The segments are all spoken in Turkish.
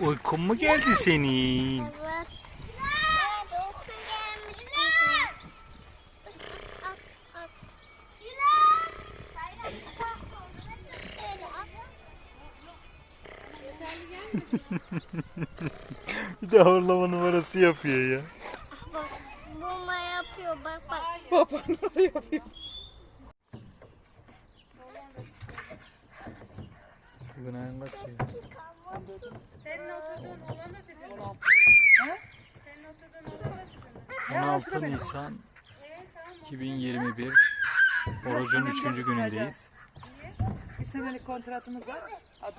Uykun mu geldi senin? Evet. Bir de horlama numarası yapıyor ya. Bak bomba yapıyor bak bak. Babanlar yapıyor. Bugün kaç ya? Senin oturduğun olan da tepede. 16. Senin oturduğun olan da tepede. 16 Nisan 2021 Orucun 3. günündeyiz. Bir senelik kontratımız var.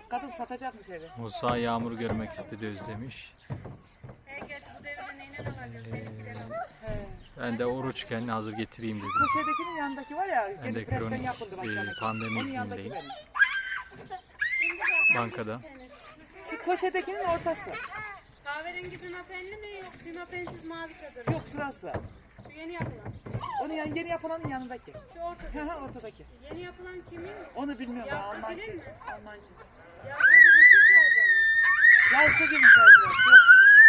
Kadın satacakmış evi. Musa yağmur görmek istedi özlemiş. Gerçi bu devirde neyine de kalacağız. Benimkiler ama. He. Ben de oruçken hazır getireyim dedim. Köşedekinin yanındaki var ya. Ben de kronik, e, pandemi Onun yanındaki iznindeyim. Bankada. Şu köşedekinin ortası. Kahverengi pimapenli mi yok? Pimapensiz mavi çadır. Yok şurası. Şu yeni yapılan. Onun yan, yeni yapılanın yanındaki. Şu ortada. Hı hı, ortadaki. Yeni yapılan kimin? Onu bilmiyorum. Yazlık Almanca. değil mi? Almanca. Yazda bizimki çoğu zaman. Yazgı gibi sayılır. Yok.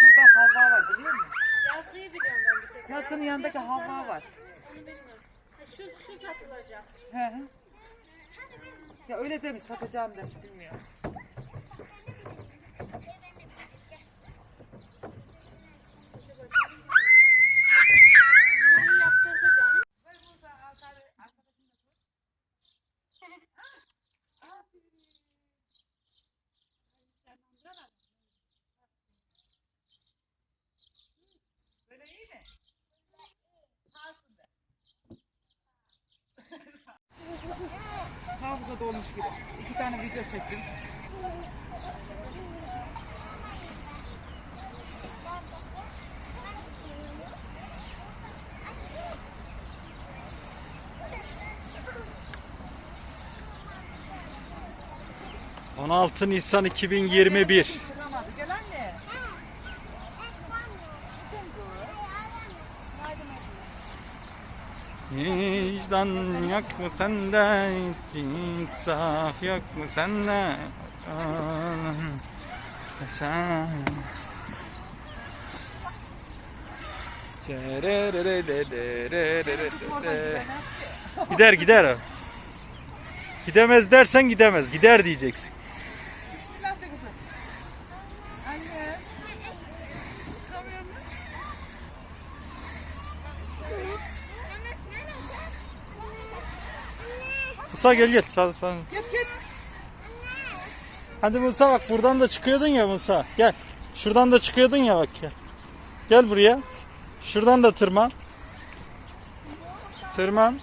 Şurada Havva var biliyor musun? Yazgıyı biliyorum ben bir tek. Yazgının Yazgı yanındaki kızlar Havva var. Onu bilmiyorum. Ha, şu, şu satılacak. He he. Ya öyle demiş satacağım demiş bilmiyorum. Hafıza dolmuş gibi. İki tane video çektim. Hı. 16 Nisan 2021 Vicdan yok mu sende? İnsaf yok mu sende? Sen Gider gider. Gidemez dersen gidemez. Gider diyeceksin. Musa gel gel. Sağ, sağ. Geç geç. Hadi Musa bak buradan da çıkıyordun ya Musa. Gel. Şuradan da çıkıyordun ya bak gel. Gel buraya. Şuradan da tırman. Tırman.